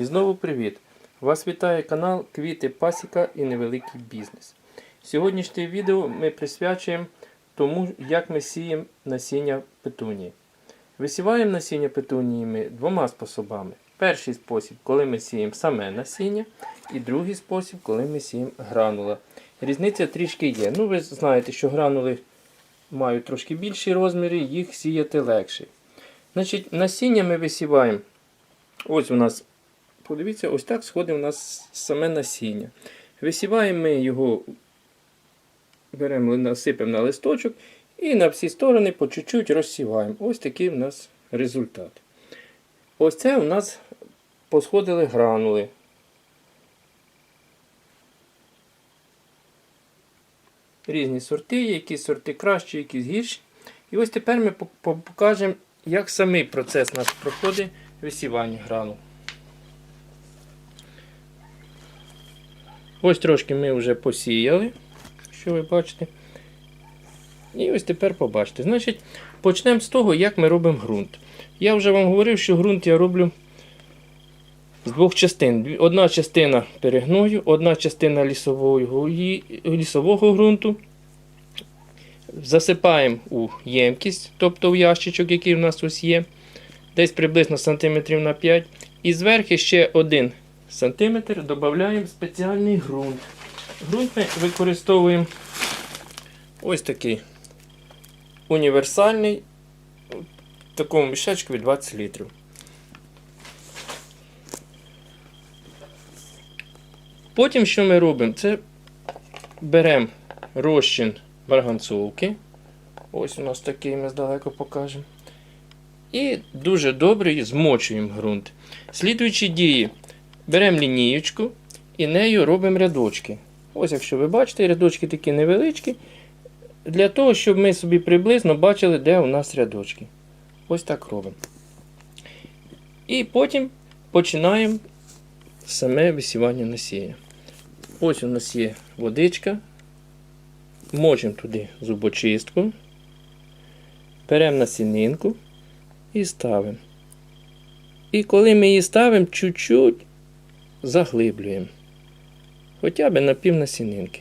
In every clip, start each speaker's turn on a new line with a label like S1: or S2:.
S1: І знову привіт! Вас вітає канал Квіти Пасіка і Невеликий Бізнес. Сьогоднішнє відео ми присвячуємо тому, як ми сіємо насіння петунії. Висіваємо насіння петунії двома способами. Перший спосіб, коли ми сіємо саме насіння, і другий спосіб, коли ми сіємо гранула. Різниця трішки є. Ну, ви знаєте, що гранули мають трошки більші розміри, їх сіяти легше. Значить, насіння ми висіваємо. Ось у нас, подивіться, ось так сходить у нас саме насіння. Висіваємо ми його, беремо, насипемо на листочок і на всі сторони по чуть-чуть розсіваємо. Ось такий у нас результат. Ось це у нас посходили гранули. Різні сорти, які сорти кращі, якісь гірші. І ось тепер ми по- по- покажемо, як самий процес наш проходить висівання гранул. Ось трошки ми вже посіяли, що ви бачите. І ось тепер побачите. Значить, почнемо з того, як ми робимо ґрунт. Я вже вам говорив, що ґрунт я роблю з двох частин. Одна частина перегною, одна частина лісового, лісового ґрунту. Засипаємо у ємкість, тобто в ящичок, який в нас ось є, десь приблизно сантиметрів на 5. І зверху ще 1 сантиметр додаємо спеціальний ґрунт. Ґрунт ми використовуємо ось такий універсальний, в такому мішечку від 20 літрів. Потім що ми робимо? Це беремо розчин марганцовки. Ось у нас такий ми здалеку покажемо. І дуже добре змочуємо ґрунт. Слідуючі дії. Беремо лінієчку і нею робимо рядочки. Ось, якщо ви бачите, рядочки такі невеличкі. Для того, щоб ми собі приблизно бачили, де у нас рядочки. Ось так робимо. І потім починаємо саме висівання насіння. Ось у нас є водичка. Мочимо туди зубочистку. Беремо насінинку і ставимо. І коли ми її ставимо, чуть-чуть заглиблюємо. Хоча б на пів насінинки.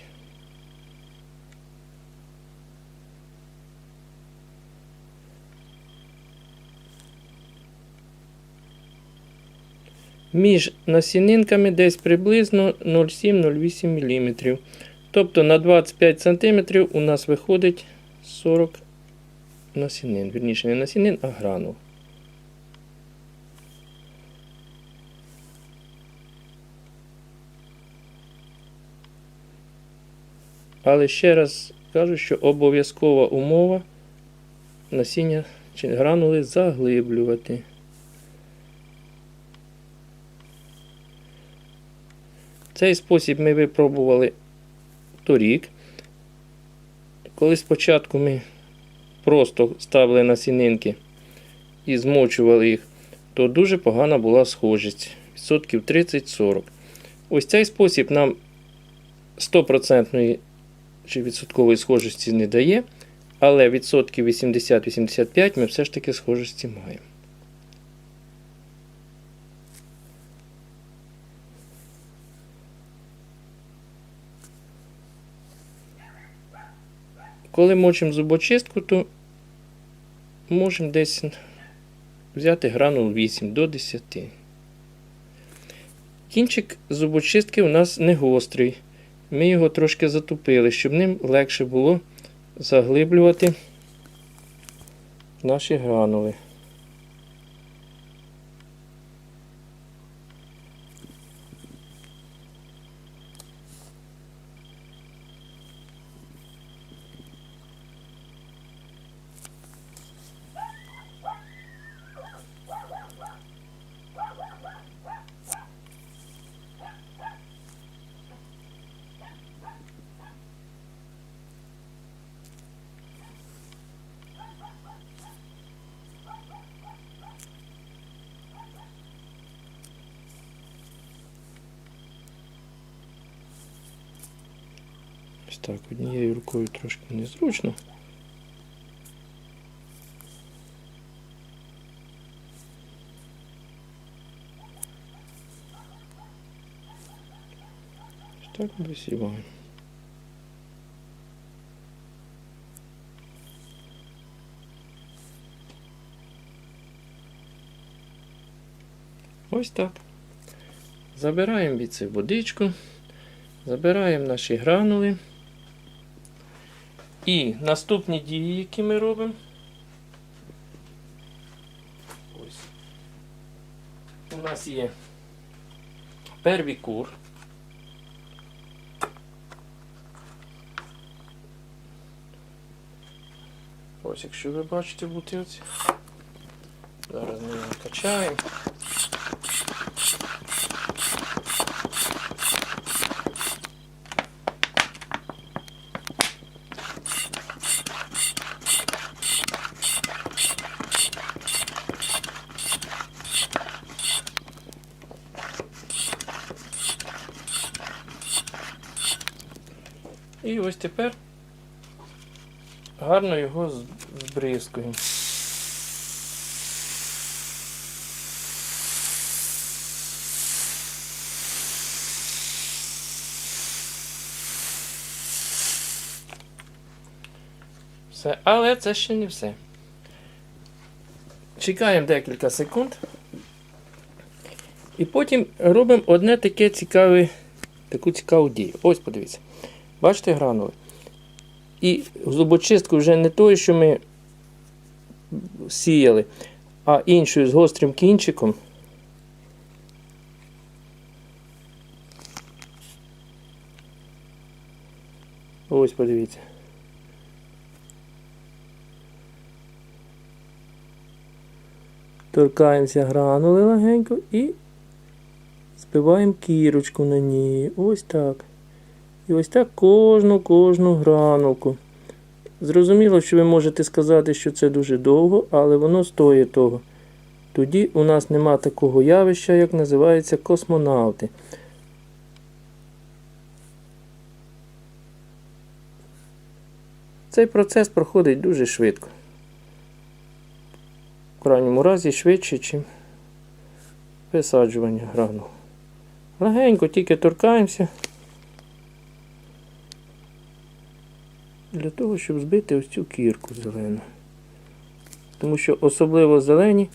S1: Між насінинками десь приблизно 0,7-0,8 мм. Тобто на 25 см у нас виходить 40 насінин. Вірніше, не насінин, а гранул. Але ще раз кажу, що обов'язкова умова насіння чи гранули заглиблювати. Цей спосіб ми випробували торік. Коли спочатку ми просто ставили насінинки і змочували їх, то дуже погана була схожість. Відсотків 30-40. Ось цей спосіб нам 100% чи відсоткової схожості не дає, але відсотків 80-85 ми все ж таки схожості маємо. Коли мочимо зубочистку, то можемо десь взяти гранул 8 до 10. Кінчик зубочистки у нас не гострий. Ми його трошки затупили, щоб ним легше було заглиблювати наші гранули. Так, однією рукою трошки незручно. Так висіваємо. Ось так. Забираємо від це водичку, забираємо наші гранули. І наступні дії, які ми робимо. Ось. У нас є первікур. Ось, якщо ви бачите бутилці. Зараз ми його качаємо. І ось тепер гарно його збризкуємо. Все, але це ще не все. Чекаємо декілька секунд. І потім робимо одне таке цікаве, таку цікаву дію. Ось подивіться. Бачите гранули? І зубочистку вже не тою, що ми сіяли, а іншою з гострим кінчиком. Ось подивіться. Торкаємося гранули легенько і збиваємо кірочку на ній. Ось так. І ось так кожну кожну гранулку. Зрозуміло, що ви можете сказати, що це дуже довго, але воно стоїть того. Тоді у нас нема такого явища, як називається космонавти. Цей процес проходить дуже швидко. В крайньому разі швидше, ніж висаджування гранул. Легенько тільки торкаємося. Для того, щоб збити ось цю кірку зелену. Тому що особливо зелені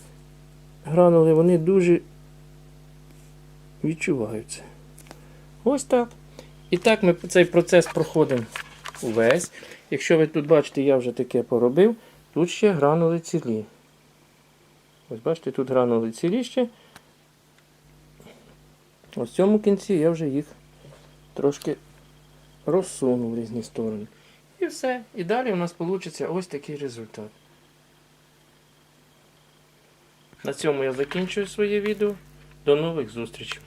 S1: гранули, вони дуже відчуваються. Ось так. І так ми цей процес проходимо увесь. Якщо ви тут бачите, я вже таке поробив, тут ще гранули цілі. Ось бачите, тут гранули цілі ще. Ось в цьому кінці я вже їх трошки розсунув в різні сторони. І все. І далі у нас вийде ось такий результат. На цьому я закінчую своє відео. До нових зустрічей.